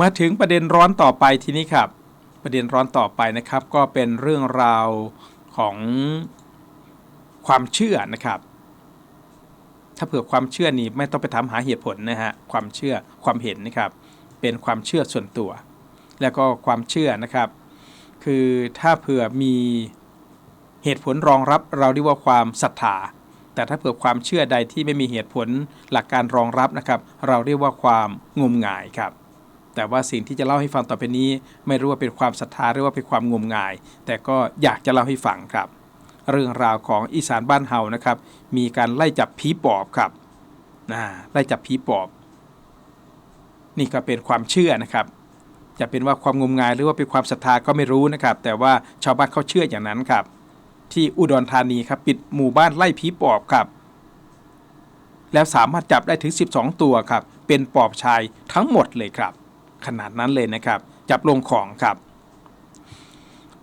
มาถึงประเด็นร้อนต่อไปทีนี้ครับ ประเด็นร้อนต่อไปนะครับ ก็เป็นเรื่องราวของความเชื่อนะครับ ถ้าเผื่อความเชื่อนี่ไม่ต้องไปถามหาเหตุผลนะฮะความเชื่อความเห็นนะครับ เป็นความเชื่อส่วนตัว แล้วก็ความเชื่อนะครับ คือถ้าเผื่อมีเหตุผลรองรับเราเรียกว่าความศรัทธาแต่ถ้าเผื่อความเชื่อใดที่ไม่มีเหตุผลหลักการรองรับนะครับ เราเรียกว่าความงมงายครับ แต่ว่าสิ่งที่จะเล่าให้ฟังต่อไปนี้ ไม่รู้ว่าเป็นความศรัทธาหรือว่าเป็นความงมงาย แต่ก็อยากจะเล่าให้ฟังครับ เรื่องราวของอีสานบ้านเฮานะครับ มีการไล่จับผีปอบครับนะไล่จับผีปอบ นี่ก็เป็นความเชื่อนะครับ จะเป็นว่าความงมงายหรือว่าเป็นความศรัทธาก็ไม่รู้นะครับ แต่ว่าชาวบ้านเขาเชื่ออย่างนั้นครับ ที่อุดรธานีครับปิดหมู่บ้านไล่ผีปอบครับแล้วสามารถจับได้ถึง 12 ตัวครับ เป็นปอบชายทั้งหมดเลยครับ ขนาดนั้นเลยนะครับ จับลงของครับ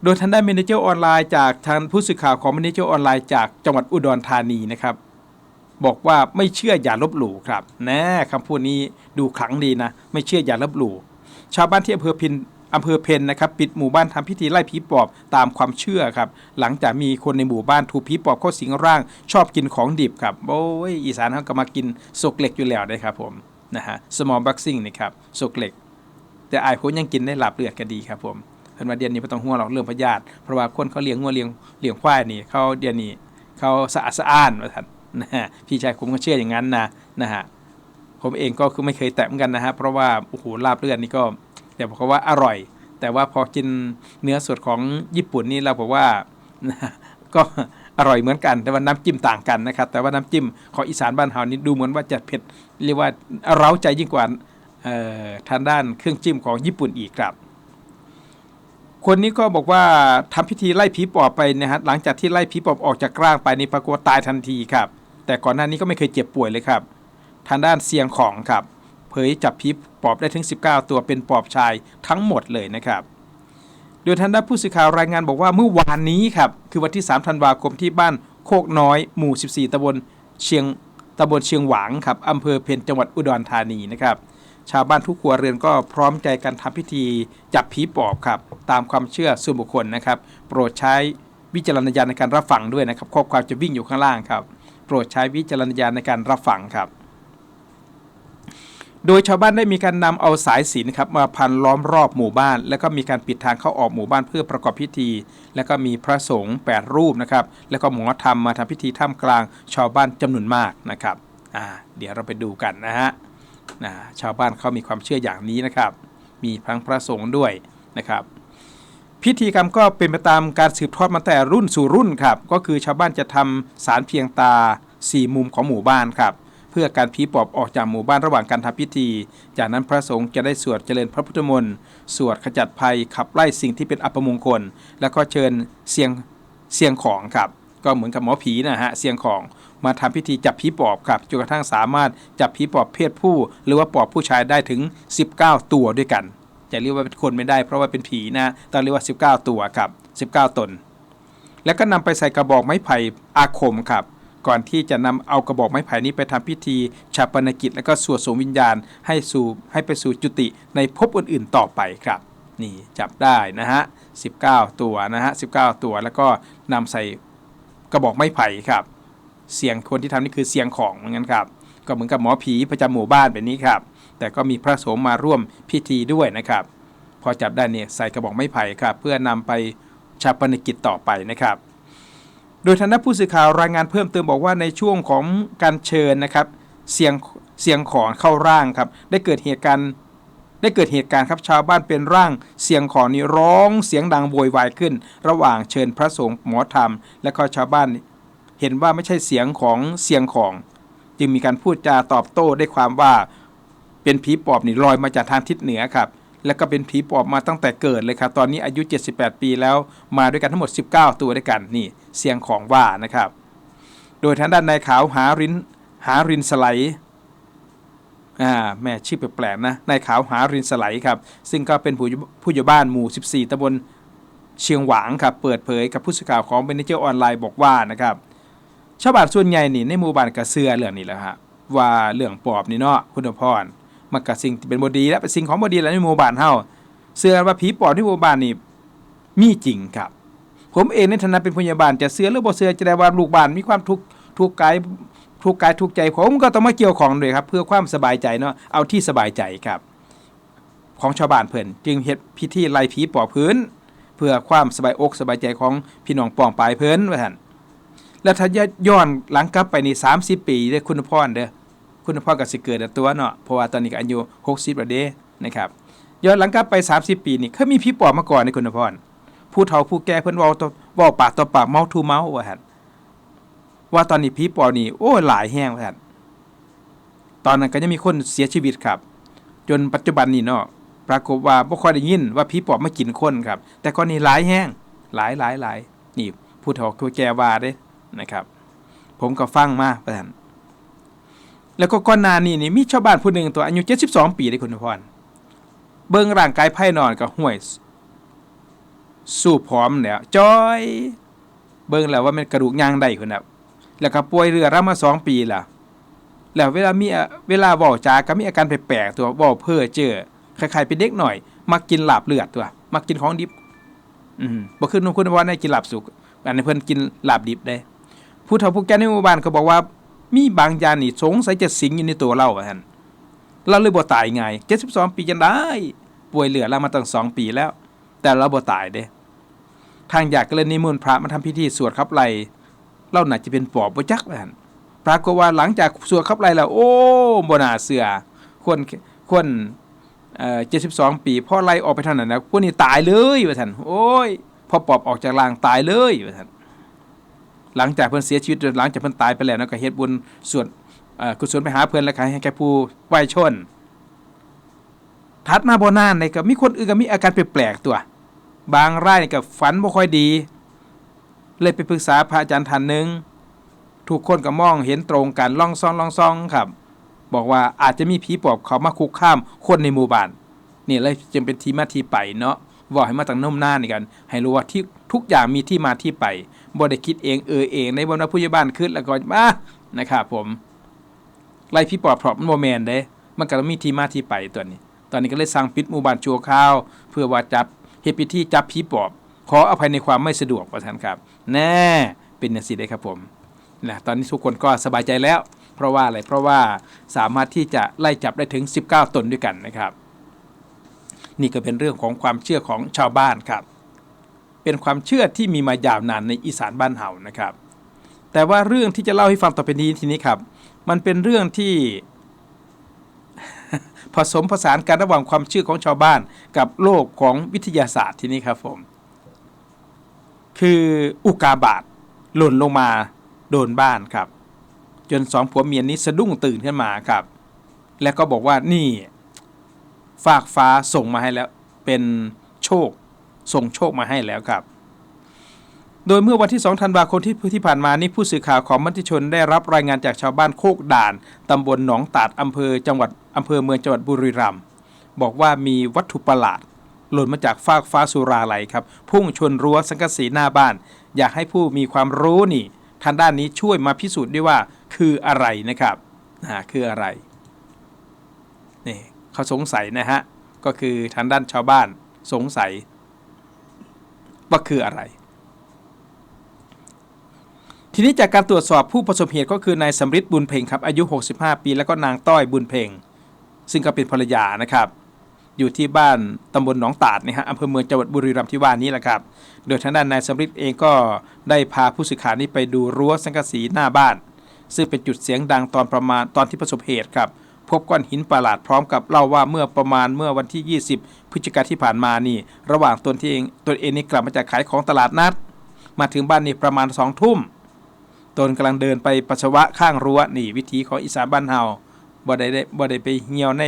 โดยท่านได้เมนเจอร์ออนไลน์จากทางผู้สื่อข่าวของเมนเจอร์ออนไลน์จากจังหวัดอุดรธานีนะครับบอกว่าไม่เชื่ออย่าลบหลู่ครับแน่คำพูดนี้ดูขลังดีนะ ไม่เชื่ออย่าลบหลู่ชาวบ้านที่อำเภอพินอำเภอเพนนะครับ ปิดหมู่บ้านทำพิธีไล่ผีปอบตามความเชื่อครับ หลังจากมีคนในหมู่บ้านถูกผีปอบเข้าสิงร่าง ชอบกินของดิบครับโอ้ยอีสานเขาก็มากินสกเหล็กอยู่แล้วนะครับผมนะฮะ small boxing นี่ครับสกเหล็ก แต่อายผมยังกินได้หลับเลือดก็ดีครับผมเพิ่นว่าเดือนนี้ไม่ต้องห่วงหรอกเรื่องพยาธิเพราะว่าคนเขาเลี้ยงงัวเลี้ยงเลี้ยงควายนี่เขาเดือนนี้เขาสะอาดสะอ้านว่าท่านนะฮะพี่ชายผมก็เชื่ออย่างนั้นนะนะฮะผมเองก็คือไม่เคยแตะเหมือนกันนะฮะเพราะว่าโอ้โหลาบเลือดนี่ก็แต่บอกว่าอร่อย แต่ว่าพอกินเนื้อสดของญี่ปุ่นนี่เราบอกว่านะก็อร่อยเหมือนกัน แต่ว่าน้ำจิ้มต่างกันนะครับ แต่ว่าน้ำจิ้มของอีสานบ้านเฮานี่ดูเหมือนว่าจะเผ็ดเรียกว่าเร้าใจยิ่งกว่า ทางด้านเครื่องจิ้มของญี่ปุ่นอีกครับ คนนี้ก็บอกว่าทำพิธีไล่ผีปอบไปนะฮะหลังจากที่ไล่ผีปอบออกจากร่างไปนี่ปรากฏว่าตายทันทีครับ แต่ก่อนหน้านี้ก็ไม่เคยเจ็บป่วยเลยครับ ทางด้านเสียงของครับเผยจับผีปอบได้ถึง 19 ตัวเป็นปอบชายทั้งหมดเลยนะครับโดยทางด้านผู้สื่อข่าวรายงานบอกว่าเมื่อวานนี้ครับคือวันที่ 3 ธันวาคมที่บ้านโคกน้อยหมู่ 14ตำบลเชียงตำบลเชียงหวางครับอำเภอเพนจังหวัดอุดรธานีนะครับ ชาวบ้านทุกครัวเรือนก็พร้อมใจกันทำพิธีจับผีปอบครับ ตามความเชื่อส่วนบุคคลนะครับ โปรดใช้วิจารณญาณในการรับฟังด้วยนะครับ ข้อความจะวิ่งอยู่ข้างล่างครับ โปรดใช้วิจารณญาณในการรับฟังครับ โดยชาวบ้านได้มีการนำเอาสายสิญจนครับมาพันล้อมรอบหมู่บ้าน แล้วก็มีการปิดทางเข้าออกหมู่บ้านเพื่อประกอบพิธี แล้วก็มีพระสงฆ์8รูปนะครับ แล้วก็หมอธรรมมาทำพิธีท่ามกลางชาวบ้านจำนวนมากนะครับ อ่า เดี๋ยวเราไปดูกันนะฮะ นะชาวบ้านเขามีความเชื่ออย่างนี้นะครับ มีทั้งพระสงฆ์ด้วยนะครับ พิธีกรรมก็เป็นไปตามการสืบทอดมาแต่รุ่นสู่รุ่นครับ ก็คือชาวบ้านจะทำสารเพียงตาสี่มุมของหมู่บ้านครับ เพื่อการผีปอบออกจากหมู่บ้านระหว่างการทำพิธี จากนั้นพระสงฆ์จะได้สวดเจริญพระพุทธมนต์สวดขจัดภัยขับไล่สิ่งที่เป็นอัปมงคล แล้วก็เชิญเสียงเสียงของครับ ก็เหมือนกับหมอผีนะฮะเสียงของมาทำพิธีจับผีปอบครับจนกระทั่งสามารถจับผีปอบเพศผู้ หรือว่าปอบผู้ชายได้ถึง 19 ตัวด้วยกันจะเรียกว่าเป็นคนไม่ได้เพราะว่าเป็นผีนะต้องเรียกว่า 19 ตัวครับ 19 ตน แล้วก็นำไปใส่กระบอกไม้ไผ่อาคมครับ ก่อนที่จะนำเอากระบอกไม้ไผ่นี้ไปทำพิธีชาปนกิจ แล้วก็สวดส่งวิญญาณให้สู่ให้ไปสู่จุติในภพอื่นๆต่อไปครับ นี่จับได้นะฮะ 19 ตัวนะฮะ 19 ตัวแล้วก็นำใส่ กระบอกไม้ไผ่ครับ เสียงคนที่ทำนี่คือเสียงของเหมือนกันครับ ก็เหมือนกับหมอผีประจำหมู่บ้านแบบนี้ครับ แต่ก็มีพระสงฆ์มาร่วมพิธีด้วยนะครับ พอจับได้เนี่ยใส่กระบอกไม้ไผ่ครับ เพื่อนำไปชาปนกิจต่อไปนะครับ โดยทางด้านผู้สื่อข่าวรายงานเพิ่มเติมบอกว่าในช่วงของการเชิญนะครับ เสียงเสียงของเข้าร่างครับ ได้เกิดเหตุการณ์ ได้เกิดเหตุการณ์ครับชาวบ้านเป็นร่างเสียงของนี่ร้องเสียงดังโวยวายขึ้น ระหว่างเชิญพระสงฆ์หมอธรรม และก็ชาวบ้านเห็นว่าไม่ใช่เสียงของเสียงของ จึงมีการพูดจาตอบโต้ได้ความว่าเป็นผีปอบนี่ลอยมาจากทางทิศเหนือครับแล้วก็เป็นผีปอบมาตั้งแต่เกิดเลยครับ ตอนนี้อายุ 78 ปีแล้ว มาด้วยกันทั้งหมด 19 ตัวด้วยกัน นี่ เสียงของว่านะครับ โดยทางด้านนายขาวหารินหารินสไลด์ อ่าแม่ชื่อแปลกๆนะนายขาวหารินสไลด์ครับ ซึ่งก็เป็นผู้ผู้อยู่บ้านหมู่ 14ตำบลเชียงหวางครับเปิดเผยกับผู้สื่อข่าวของเบนเจอร์ออนไลน์บอกว่านะครับชาวบ้านส่วนใหญ่นี่ในหมู่บ้านกระเสือเรื่องนี้แหละฮะว่าเรื่องปอบนี่เนาะคุณพรมันก็สิ่งเป็นบดีและเป็นสิ่งของบดีแล้วในหมู่บ้านเฮาเชื่อว่าผีปอบที่หมู่บ้านนี่มีจริงครับ ผมเองในฐานะเป็นพยาบาลจะเชื่อหรือบ่เชื่อจะได้ว่าลูกบ้านมีความทุกข์ทุกข์กาย ทุกกายทุกใจผมก็ต้องมาเกี่ยวของด้วยครับ เพื่อความสบายใจเนาะเอาที่สบายใจครับ ของชาวบ้านเพิ่นจึงเฮ็ดพิธีไล่ผีปอบพื้น เพื่อความสบายอกสบายใจของพี่น้องปองปลายเพิ่นว่าซั่นแล้วถ้าย้อนหลังกลับไปนี่30ปีเด้คุณพรเด้อคุณพรก็สิเกิดตัวเนาะเพราะว่าตอนนี้ก็อายุ60แล้วเด้นะครับย้อนหลังกลับไป 30 ปีนี่เคยมีผีปอบมาก่อนในคุณพรผู้เฒ่าผู้แก่เพิ่นเว้าต่อเว้าปากต่อปากเมาทูเมาว่าซั่น ว่าตอนนี้ผีปอบนี่โอ้หลายแฮงว่าซั่นตอนนั้นก็ยังมีคนเสียชีวิตครับ จนปัจจุบันนี้เนาะปรากฏว่าบ่ค่อยได้ยินว่าผีปอบมากินคนครับ แต่ก่อนนี้หลายแห้งหลายหลายหลายนี่ผู้เฒ่าผู้แกว่าเด้นะครับ ผมก็ฟังมาประทานแล้วก็ก่อนหน้านี้นี่มีชาวบ้านผู้หนึ่งตัวอายุ 72 ปีได้คุณพรเบิ่งร่างกายภายนอนกก็ห่วย สู้ผอมแล้วจ้อย เบิ่งแล้วว่ามันกระดูกยางได้คุณน่ะ แล้วก็ป่วยเรือรังมาสองปีล่ะ แล้วเวลามีเวลาเว้าจาก็มีอาการแปลกๆตัวเว้าเพ้อเจ้อคล้ายๆเป็นเด็กหน่อย มักกินลาบเลือดตัวมักกินของดิบ อืมบ่คือนุ่มคุณว่าได้กินลาบสุกอันนี้เพิ่นกินลาบดิบได้ผู้เฒ่าผู้แก่ในหมู่บ้านเขาบอกว่า มีบางยางนี่สงสัยจะสิงอยู่ในตัวเราว่าซั่นเราเลยบ่ตายไง่าย72ปีจังได้ ป่วยเหลือแล้วมาตั้ง2ปีแล้ว แต่เราบ่ตายเด้ทางอยากก็เลยนิมนต์พระมาทำพิธีสวดขับไล่ เราหน่าจะเป็นปอบบ่จักว่าซั่นปรากฏว่าหลังจากสวดขับไล่แล้ว โอ้บ่น่าเสือคนคนเอ่อ72ปีพ่อไล่ออกไปเท่านั้นนะพวกนี้ตายเลยว่าซั่นโอ้ยพอปอบออกจากร่างตายเลยว่าซั่นหลังจากเพิ่นเสียชีวิตหลังจากเพิ่นตายไปแล้วนะก็เฮ็ดบุญสวดกุศลไปหาเพิ่นแล้วก็ให้แก่ผู้ไหว้ชนถัดมาบ่นานนี่ก็มีคนอื่นก็มีอาการแปลกๆตัว บางรายนี่ก็ฝันบ่ค่อยดี เลยไปปรึกษาพระอาจารย์ท่านหนึ่งทุกคนก็มองเห็นตรงกันล่องซองล่องซองครับ บอกว่าอาจจะมีผีปอบเขามาคุกคามคนในหมู่บ้านนี่เลยจึงเป็นที่มาที่ไปเนาะบอกให้มาตั้งโน้มหน้านี่กัน ให้รู้ว่าที่ทุกอย่างมีที่มาที่ไปบ่ได้คิดเองเออเองในบรรดาผู้ใหญ่บ้านขึ้นแล้วก็มานะครับผมไล่ผีปอบเพราะมันโมแมนเด้ มันก็ต้องมีที่มาที่ไปตัวนี้ ตอนนี้ก็เลยสั่งปิดหมู่บ้านชัวคราว เพื่อว่าจับเฮ็ดพิธีจับผีปอบ ขออภัยในความไม่สะดวกประทานครับ แน่เป็นจังซี่ได้ครับผมนะตอนนี้ทุกคนก็สบายใจแล้ว เพราะว่าอะไรเพราะว่าสามารถที่จะไล่จับได้ถึง 19 ตนด้วยกันนะครับ นี่ก็เป็นเรื่องของความเชื่อของชาวบ้านครับ เป็นความเชื่อที่มีมายาวนานในอีสานบ้านเฮานะครับ แต่ว่าเรื่องที่จะเล่าให้ฟังต่อไปนี้ทีนี้ครับ มันเป็นเรื่องที่ผสมผสานกันระหว่างความเชื่อของชาวบ้านกับโลกของวิทยาศาสตร์ทีนี้ครับผม คืออุกาบาตหล่นลงมาโดนบ้านครับ จนสองผัวเมียนี้สะดุ้งตื่นขึ้นมาครับ แล้วก็บอกว่านี่ ฝากฟ้าส่งมาให้แล้ว เป็นโชค ส่งโชคมาให้แล้วครับ โดยเมื่อวันที่ 2 ธันวาคมที่ที่ผ่านมานี้ผู้สื่อข่าวของมติชนได้รับรายงานจากชาวบ้านโคกด่าน ตำบลหนองตาดอำเภอจังหวัดอำเภอเมืองจังหวัดบุรีรัมย์บอกว่ามีวัตถุประหลาด หล่นมาจากฟากฟ้าสุราไหลครับพุ่งชนรั้วสังกะสีหน้าบ้าน อยากให้ผู้มีความรู้นี่ทางด้านนี้ช่วยมาพิสูจน์ด้วยว่าคืออะไรนะครับอ่าคืออะไรนี่เขาสงสัยนะฮะก็คือทางด้านชาวบ้านสงสัยว่าคืออะไร ทีนี้จากการตรวจสอบผู้ประสบเหตุก็คือนายสำริดบุญเพ่งครับอายุ 65 ปี แล้วก็นางต้อยบุญเพ่งซึ่งก็เป็นภรรยานะครับ อยู่ที่บ้านตำบลหนองตาดนะฮะอำเภอเมืองจังหวัดบุรีรัมย์ที่ว่านี้แหละครับ โดยทางด้านนายสำริดเองก็ได้พาผู้สื่อข่าวนี้ไปดูรั้วสังกะสีหน้าบ้าน ซึ่งเป็นจุดเสียงดังตอนประมาณตอนที่ประสบเหตุครับ พบก้อนหินประหลาดพร้อมกับเล่าว่าเมื่อประมาณเมื่อวันที่ 20 พฤศจิกาที่ผ่านมานี่ ระหว่างตนที่เองตนเองนี่กลับมาจากขายของตลาดนัด มาถึงบ้านนี่ประมาณสองทุ่มตนกำลังเดินไปปัสสาวะข้างรั้วนี่วิธีของอีสานบ้านเฮาบ่ได้ได้บ่ได้ไปเหี่ยวใน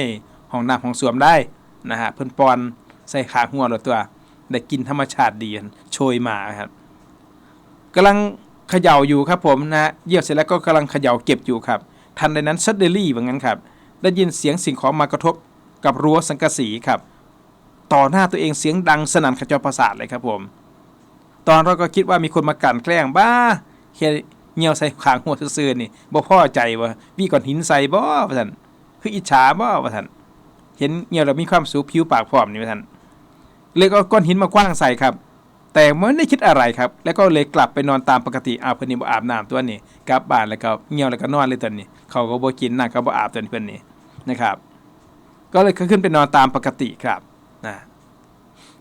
ห้องน้ำของสวมได้ นะฮะเพิ่นปอนใส่ขางหัวแล้วตัวได้กินธรรมชาติดีโชยมาครับกำลังเขย่าอยู่ครับผมนะเยี่ยวเสร็จแล้วก็กำลังเขย่าเก็บอยู่ครับ ทันใดนั้นซัดเดลี่ว่างั้นครับได้ยินเสียงสิ่งของมากระทบกับรั้วสังกะสีครับ ต่อหน้าตัวเองเสียงดังสนั่นขจรประสาทเลยครับผม ตอนเราก็คิดว่ามีคนมากลั่นแกล้งบ้าเฮียเหี่ยวใส่ขางหัวซื่อๆนี่บ่พอใจว่ามีก้อนหินใส่บ่ว่าซั่นคืออิจฉาบ่ว่าซั่น เห็นเงี่ยวแล้วมีความสูผิวปากพร้อมนี่ว่าท่านเลยก็เอาก้อนหินมาคว้างใส่ครับ แต่ไม่ได้คิดอะไรครับ แล้วก็เลยกลับไปนอนตามปกติอาเพิ่นนี่บ่อาบน้ำตัวนี้กลับบ้านแล้วก็เงี่ยวแล้วก็นอนเลยตอนนี้ เขาก็บ่กินน้ำก็บ่อาบตอนนี้เพิ่นนี่นะครับ ก็เลยขึ้นไปนอนตามปกติครับนะ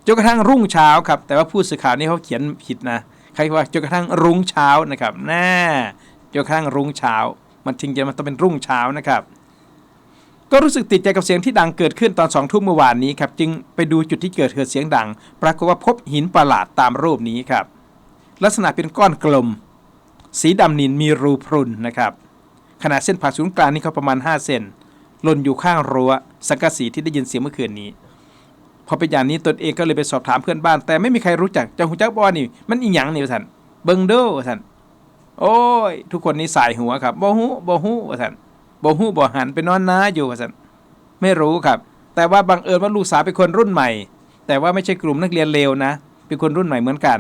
จนกระทั่งรุ่งเช้าครับ แต่ว่าผู้สื่อข่าวนี่เขาเขียนผิดนะใครว่าจนกระทั่งรุ่งเช้านะครับแน่จนกระทั่งรุ่งเช้า มันจริงๆมันต้องเป็นรุ่งเช้านะครับ ก็รู้สึกติดใจกับเสียงที่ดังเกิดขึ้นตอนสองทุ่มเมื่อวานนี้ครับจึงไปดูจุดที่เกิดเหตุเสียงดัง ปรากฏว่าพบหินประหลาดตามรูปนี้ครับ ลักษณะเป็นก้อนกลม สีดำนินมีรูพรุนนะครับขนาดเส้นผ่าศูนย์กลางนี่ก็ประมาณ 5 เซนหล่นอยู่ข้างรั้วสังกะสีที่ได้ยินเสียงเมื่อคืนนี้ พอเป็นอย่างนี้ตนเองก็เลยไปสอบถามเพื่อนบ้าน แต่ไม่มีใครรู้จักเจ้าหูจักบอนี่ มันอีหยังนี่ท่านเบิงเด้อท่านโอ้ย ทุกคนนี่สายหัวครับบ่ฮู้บ่ฮู้ท่าน บ่ฮู้บ่หันไปนอนนาอยู่วะท่านไม่รู้ครับ แต่ว่าบังเอิญว่าลูกสาวเป็นคนรุ่นใหม่ แต่ว่าไม่ใช่กลุ่มนักเรียนเลวนะ เป็นคนรุ่นใหม่เหมือนกัน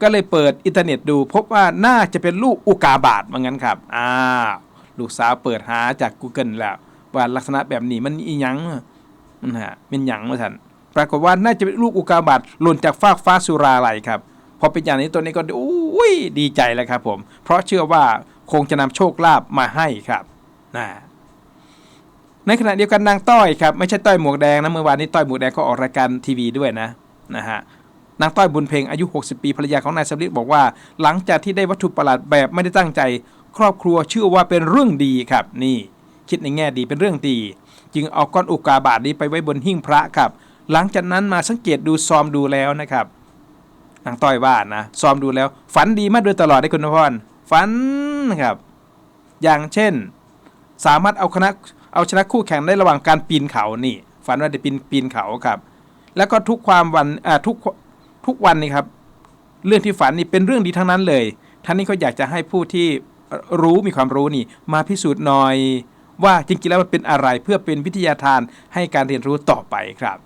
ก็เลยเปิดอินเทอร์เน็ตดู พบว่าน่าจะเป็นลูกอุกาบาตว่างั้นครับอ้าวลูกสาวเปิดหาจาก Google แล้ว ว่าลักษณะแบบนี้มันอีหยังนะฮะเป็นหยังว่าท่านปรากฏว่าน่าจะเป็นลูกอุกาบาตหล่นจากฟากฟ้าสุราไหลครับพอเป็นอย่างนี้ตัวนี้ก็อุ้ยดีใจแล้วครับผม เพราะเชื่อว่าคงจะนำโชคลาภมาให้ครับ นะในขณะเดียวกันนางต้อยครับไม่ใช่ต้อยหมวกแดงนะเมื่อวานนี้ต้อยหมวกแดงก็ออกรายการทีวีด้วยนะนะฮะนางต้อยบุญเพ็งอายุ 60 ปีภรรยาของนายสำลิดบอกว่า หลังจากที่ได้วัตถุประหลาดแบบไม่ได้ตั้งใจ ครอบครัวเชื่อว่าเป็นเรื่องดีครับ นี่ คิดในแง่ดีเป็นเรื่องดี จึงเอาก้อนอุกาบาตนี้ไปไว้บนหิ้งพระครับ หลังจากนั้นมาสังเกตดูซอมดูแล้วนะครับนางต้อยว่านะซอมดูแล้ว ฝันดีมาโดยตลอดได้คุณพรฝันนะครับ อย่างเช่น สามารถเอาคณะเอาชนะคู่แข่งได้ระหว่างการปีนเขานี่ ฝันว่าได้ปีนปีนเขาครับ แล้วก็ทุกความวันอ่าทุกทุกวันนี่ครับ เรื่องที่ฝันนี่เป็นเรื่องดีทั้งนั้นเลยท่านนี้เขาอยากจะให้ผู้ที่รู้มีความรู้นี่มาพิสูจน์หน่อย ว่าจริงๆแล้วมันเป็นอะไรเพื่อเป็นวิทยาทานให้การเรียนรู้ต่อไปครับ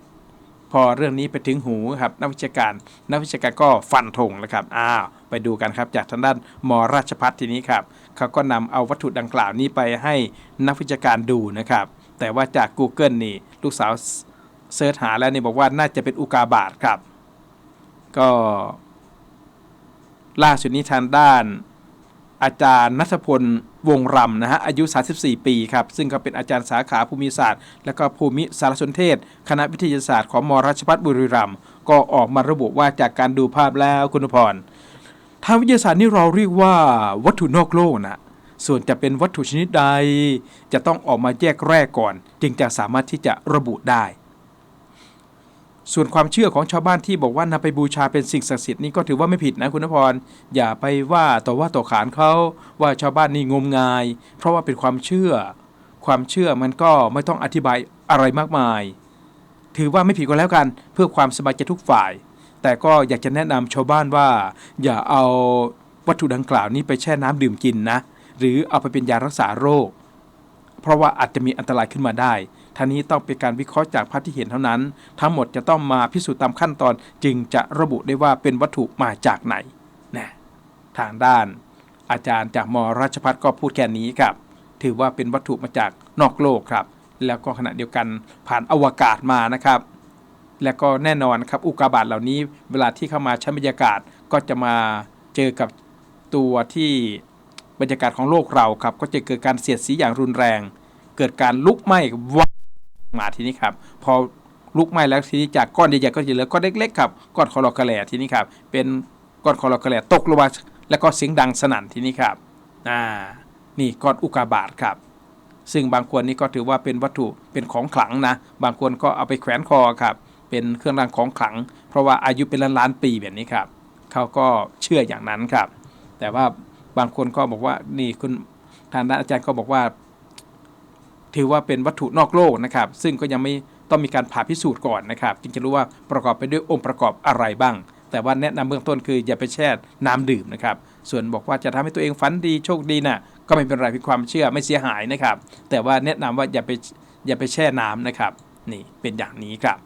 พอเรื่องนี้ไปถึงหูครับนักวิชาการ นักวิชาการก็ฟันธงแล้วครับอ้าวไปดูกันครับจากทางด้านมราชพัฒทีนี้ครับ เขาก็นำเอาวัตถุดังกล่าวนี้ไปให้นักวิชาการดูนะครับ แต่ว่าจาก Google นี่ลูกสาวเสิร์ชหาแล้วนี่บอกว่าน่าจะเป็นอุกาบาตครับ ก็ล่าสุดนี้ทางด้านอาจารย์นัทพลวงรำนะฮะอายุ 34 ปีครับ ซึ่งก็เป็นอาจารย์สาขาภูมิศาสตร์ และก็ภูมิสารสนเทศ คณะวิทยาศาสตร์ของมราชภัฏบุรีรัมย์ก็ออกมาระบุว่าจากการดูภาพแล้วคุณพร ทางวิทยาศาสตร์นี่เราเรียกว่าวัตถุนอกโลกนะส่วนจะเป็นวัตถุชนิดใด จะต้องออกมาแยกแรกก่อน จึงจะสามารถที่จะระบุได้ ส่วนความเชื่อของชาวบ้านที่บอกว่านำไปบูชาเป็นสิ่งศักดิ์สิทธิ์นี่ก็ถือว่าไม่ผิดนะคุณนพรอย่าไปว่าต่อว่าต่อขานเขาว่าชาวบ้านนี่งมงาย เพราะว่าเป็นความเชื่อ ความเชื่อมันก็ไม่ต้องอธิบายอะไรมากมาย ถือว่าไม่ผิดก็แล้วกัน เพื่อความสบายใจทุกฝ่าย แต่ก็อยากจะแนะนำชาวบ้านว่า อย่าเอาวัตถุดังกล่าวนี้ไปแช่น้ำดื่มกินนะ หรือเอาไปเป็นยารักษาโรค เพราะว่าอาจจะมีอันตรายขึ้นมาได้ท่านี้ต้องเป็นการวิเคราะห์จากภาพที่เห็นเท่านั้น ทั้งหมดจะต้องมาพิสูจน์ตามขั้นตอนจึงจะระบุได้ว่าเป็นวัตถุมาจากไหนนะทางด้าน อาจารย์จากมราชพัฒก็พูดแค่นี้ครับ ถือว่าเป็นวัตถุมาจากนอกโลกครับ แล้วก็ขณะเดียวกันผ่านอวกาศมานะครับ และก็แน่นอนครับอุกาบาตเหล่านี้เวลาที่เข้ามาชั้นบรรยากาศก็จะมาเจอกับตัวที่บรรยากาศของโลกเราครับ ก็จะเกิดการเสียดสีอย่างรุนแรง เกิดการลุกไหม้วาบมาทีนี้ครับ พอลุกไหม้แล้วทีนี้จากก้อนใหญ่ๆก็จะเหลือก้อนเล็กๆครับก้อนคอลอกระแหลทีนี้ครับเป็นก้อนคอลอกระแหลตกลงมาแล้วก็เสียงดังสนั่นทีนี้ครับอ่านี่ก้อนอุกกาบาตครับ ซึ่งบางคนนี่ก็ถือว่าเป็นวัตถุเป็นของขลังนะ บางคนก็เอาไปแขวนคอครับ เป็นเครื่องรางของขลัง เพราะว่าอายุเป็นล้านล้านปีแบบนี้ครับเขาก็เชื่ออย่างนั้นครับ แต่ว่าบางคนก็บอกว่านี่คุณทางด้านอาจารย์ก็บอกว่า ถือว่าเป็นวัตถุนอกโลกนะครับ ซึ่งก็ยังไม่ต้องมีการผ่าพิสูจน์ก่อนนะครับ จึงจะรู้ว่าประกอบไปด้วยองค์ประกอบอะไรบ้าง แต่ว่าแนะนำเบื้องต้นคืออย่าไปแช่น้ำดื่มนะครับ ส่วนบอกว่าจะทำให้ตัวเองฝันดีโชคดีน่ะก็ไม่เป็นไรเป็นความเชื่อไม่เสียหายนะครับ แต่ว่าแนะนำว่าอย่าไปอย่าไปแช่น้ำนะครับ นี่เป็นอย่างนี้ครับ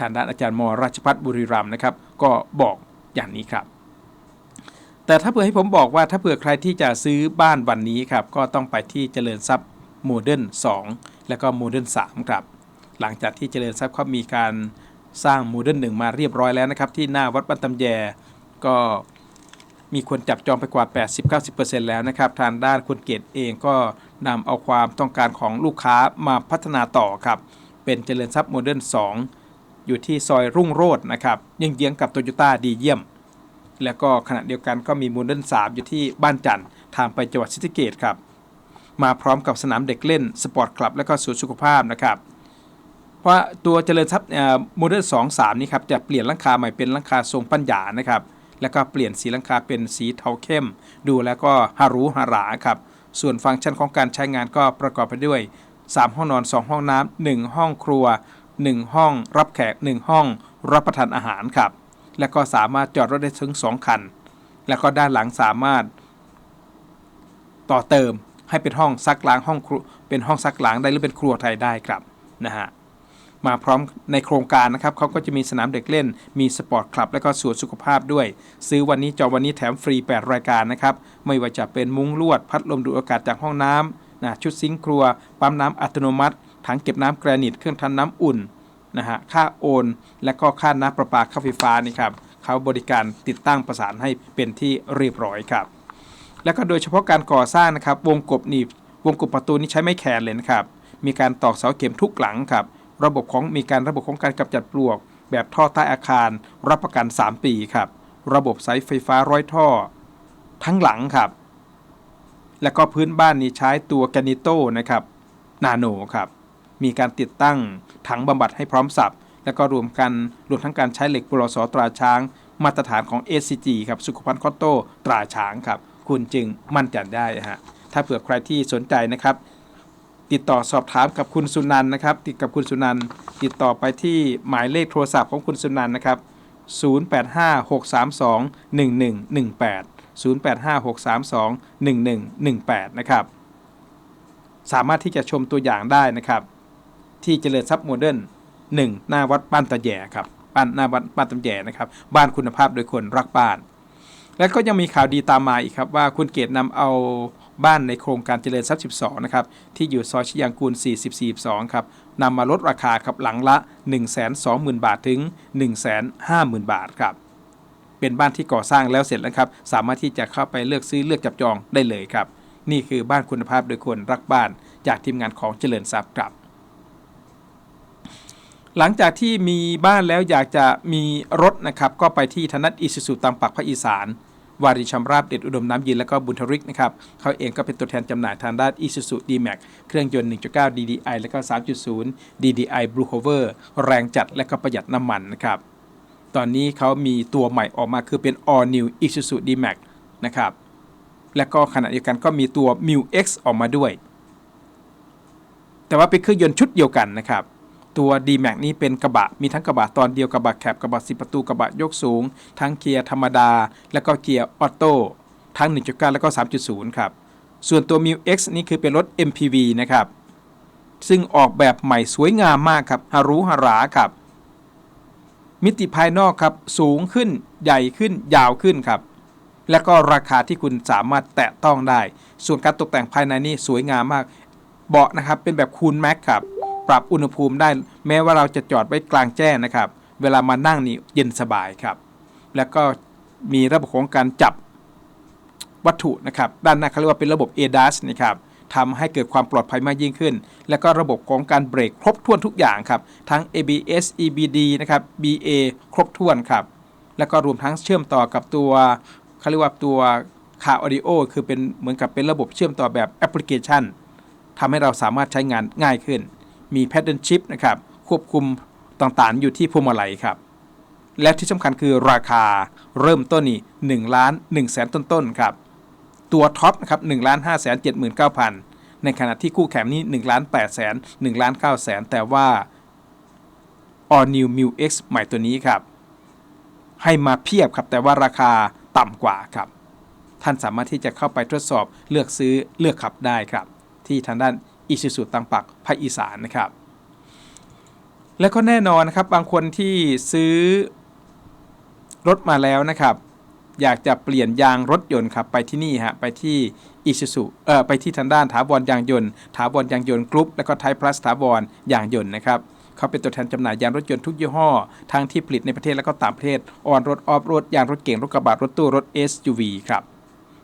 ทางด้านอาจารย์มราชพัฒบุรีรัมนะครับ ก็บอกอย่างนี้ครับ แต่ถ้าเผื่อให้ผมบอกว่าถ้าเผื่อใครที่จะซื้อบ้านวันนี้ครับ ก็ต้องไปที่เจริญทรัพย์โมเดิร์น2แล้วก็โมเดิร์น3ครับ หลังจากที่เจริญทรัพย์เขามีการสร้างโมเดิร์นหนึ่งมาเรียบร้อยแล้วนะครับ ที่หน้าวัดบ้านตำแยก็มีคนจับจองไปกว่า 80-90%แล้วนะครับ ทางด้านคุณเกตเองก็นำเอาความต้องการของลูกค้ามาพัฒนาต่อครับ เป็นเจริญทรัพย์โมเดิร์น2 อยู่ที่ซอยรุ่งโรจน์นะครับยังเยื้องกับโตโยต้าดีเยี่ยม แล้วก็ขณะเดียวกันก็มีโมเดิร์น3อยู่ที่บ้านจันทร์ทางไปจังหวัดศรีสะเกษครับ มาพร้อมกับสนามเด็กเล่น สปอร์ตคลับ และก็สวนสุขภาพนะครับ เพราะตัวเจริญทรัพย์โมเดิร์นสองสามนี่ครับจะเปลี่ยนลังคาใหม่เป็นลังคาทรงปัญญานะครับแล้วก็เปลี่ยนสีลังคาเป็นสีเทาเข้ม ดูแล้วก็ฮารุฮาราครับส่วนฟังก์ชันของการใช้งานก็ประกอบไปด้วย 3 ห้องนอน 2 ห้องน้ำ1ห้องครัว 1 ห้อง รับแขก 1 ห้อง รับประทานอาหารครับ แล้วก็สามารถจอดรถได้ถึง 2 คัน แล้วก็ด้านหลังสามารถ ต่อเติมให้เป็นห้องซักล้างห้องครัวเป็นห้องซักล้างได้หรือเป็นครัวไทยได้ครับนะฮะมาพร้อมในโครงการนะครับเขาก็จะมีสนามเด็กเล่น มีสปอร์ตคลับ และก็สวนสุขภาพด้วย ซื้อวันนี้จองวันนี้แถมฟรี 8 รายการนะครับ ไม่ว่าจะเป็นมุ้งลวด พัดลมดูดอากาศจากห้องน้ำนะชุดซิงค์ครัว ปั๊มน้ำอัตโนมัติ ถังเก็บน้ำแกรนิตเครื่องทำน้ำอุ่นนะฮะค่าโอน และก็ค่าน้ำประปาค่าไฟฟ้านี่ครับเขาบริการติดตั้งประสานให้เป็นที่เรียบร้อยครับ แล้วก็โดยเฉพาะการก่อสร้างนะครับ วงกบหนีบวงกบประตูนี้ใช้ไม่แขนเลยนะครับ มีการตอกเสาเข็มทุกหลังครับ ระบบของมีการระบบของการกำจัดปลวก แบบท่อใต้อาคาร รับประกัน 3 ปีครับ ระบบสายไฟฟ้าร้อยท่อ ทั้งหลังครับ แล้วก็พื้นบ้านนี้ใช้ตัวแกนิโตนะครับ นาโนครับ มีการติดตั้งถังบำบัดให้พร้อมสับ แล้วก็รวมกันรวมทั้งการใช้เหล็กปลสตราช้าง มาตรฐานของ SCG ครับสุขภัณฑ์คอตโต้ตราช้างครับ คุณจึงมั่นใจได้ฮะถ้าเผื่อใครที่สนใจนะครับ ติดต่อสอบถามกับคุณสุนันนะครับ ติดกับคุณสุนันติดต่อไปที่หมายเลขโทรศัพท์ของคุณสุนันนะครับ 0856321118 0856321118 นะครับ สามารถที่จะชมตัวอย่างได้นะครับ ที่เจริญทรัพย์โมเดิร์น1หน้าวัดบ้านตะแย่ครับบ้านหน้าวัดบ้านตะแย่นะครับ บ้านคุณภาพโดยคนรักบ้าน แล้วก็ยังมีข่าวดีตามมาอีกครับว่าคุณเกตนำเอาบ้านในโครงการเจริญทรัพย์ 12 นะครับ ที่อยู่ซอยชิยางกูล 40 42 ครับนำมาลดราคาครับหลังละ 120,000 บาทถึง 150,000 บาทครับ เป็นบ้านที่ก่อสร้างแล้วเสร็จแล้วครับ สามารถที่จะเข้าไปเลือกซื้อเลือกจับจองได้เลยครับ นี่คือบ้านคุณภาพโดยคนรักบ้านจากทีมงานของเจริญทรัพย์ครับ หลังจากที่มีบ้านแล้วอยากจะมีรถนะครับ ก็ไปที่ธนัตอิสุสุตามปักภาคอีสาน วาริชำราบเด็ดอุดมน้ำย็นและก็บุญทริกนะครับเขาเองก็เป็นตัวแทนจำหน่ายทางด้าน Isuzu D-Max เครื่องยนต์ 1.9 DDI และก็ 3.0 DDI Blue Hover แรงจัดและก็ประหยัดน้ำมันนะครับ ตอนนี้เขามีตัวใหม่ออกมาคือเป็น All New Isuzu D-Max นะครับ และก็ขณะเดียวกันก็มีตัว m i X ออกมาด้วย แต่ว่าเป็นเครื่องยนต์ชุดเดียวกันนะครับ ตัว D-Max นี้เป็นกระบะ มีทั้งกระบะตอนเดียวกระบะแคบกระบะ10 ประตูกระบะยกสูง ทั้งเกียร์ธรรมดา แล้วก็เกียร์ออโต้ทั้ง 1.9 แล้วก็ 3.0 ครับ ส่วนตัว m i X นี่คือเป็นรถ MPV นะครับ ซึ่งออกแบบใหม่สวยงามมากครับฮารุฮาราครับ มิติภายนอกครับสูงขึ้นใหญ่ขึ้นยาวขึ้นครับและก็ราคาที่คุณสามารถแตะต้องได้ ส่วนการตกแต่งภายในนี่สวยงามมาก เบาะนะครับเป็นแบบคูลแม็กครับ ปรับอุณหภูมิได้แม้ว่าเราจะจอดไว้กลางแจ้งนะครับ เวลามานั่งนี่เย็นสบายครับ แล้วก็มีระบบของการจับวัตถุนะครับ ด้านหน้าเขาเรียกว่าเป็นระบบ ADAS นะครับทำให้เกิดความปลอดภัยมากยิ่งขึ้น แล้วก็ระบบของการเบรกครบถ้วนทุกอย่างครับ ทั้ง ABS EBD นะครับ BA ครบถ้วนครับ แล้วก็รวมทั้งเชื่อมต่อกับตัวเขาเรียกว่าตัวคาออดิโอคือเป็นเหมือนกับเป็นระบบเชื่อมต่อแบบแอปพลิเคชันทำให้เราสามารถใช้งานง่ายขึ้น มีแพดเดิลชิพนะครับควบคุมต่างๆ อยู่ที่พวงมาลัยครับ และที่สำคัญคือราคาเริ่มต้นนี่1ล้าน1แสนต้นๆครับ ตัวท็อปนะครับ1ล้าน5แสน79,000 ในขณะที่คู่แข่งนี่1ล้าน8แสน1ล้าน9แสนแต่ว่า All New m i X ใหม่ตัวนี้ครับ ให้มาเพียบครับแต่ว่าราคาต่ำกว่าครับ ท่านสามารถที่จะเข้าไปทดสอบเลือกซื้อเลือกขับได้ครับ ที่ทางด้าน อิชิสุตังปักภาคอีสานนะครับ แล้วก็แน่นอนนะครับบางคนที่ซื้อรถมาแล้วนะครับ อยากจะเปลี่ยนยางรถยนต์ครับไปที่นี่ฮะไปที่อิชิสุเอ่อไปที่ทางด้านถาวรยางยนต์ถาวรยางยนต์กรุ๊ปแล้วก็ไทยพลัสถาวรยางยนต์นะครับเขาเป็นตัวแทนจำหน่ายยางรถยนต์ทุกยี่ห้อ ทั้งที่ผลิตในประเทศและก็ต่างประเทศออนรถออฟรถยางรถเก๋งรถกระบะรถตู้รถ SUV ครับ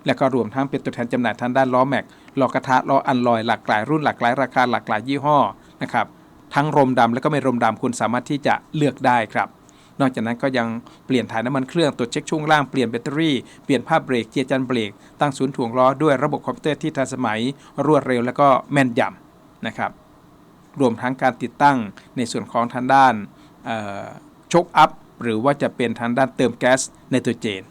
และก็รวมทั้งเป็นตัวแทนจำหน่ายทางด้านล้อแม็ก ล้อกระทะล้ออันลอยหลากหลายรุ่นหลากหลายราคาหลากหลายยี่ห้อนะครับทั้งรมดำและก็ไม่รมดำคุณสามารถที่จะเลือกได้ครับ นอกจากนั้นก็ยังเปลี่ยนถ่ายน้ำมันเครื่องตรวจเช็คช่วงล่างเปลี่ยนแบตเตอรี่เปลี่ยนผ้าเบรกเจียร์จันเบรกตั้งศูนย์ถ่วงล้อด้วยระบบคอมพิวเตอร์ที่ทันสมัย รวดเร็วและก็แม่นยำนะครับรวมทั้งการติดตั้งในส่วนของทางด้านชคอัพหรือว่าจะเป็นทางด้านเติมแก๊สไนโตรเจน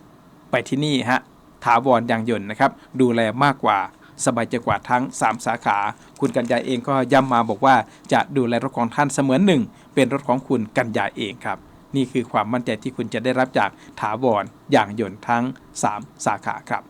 ไปที่นี่ฮะถาวรยางยนต์นะครับดูแลมากกว่า สบายใจกว่าทั้ง 3 สาขา คุณกัญญาเองก็ย้ำมาบอกว่าจะดูแลรถของท่านเสมือนหนึ่ง เป็นรถของคุณกัญญาเองครับ นี่คือความมั่นใจที่คุณจะได้รับจากถาวรยางยนต์ทั้ง 3 สาขาครับ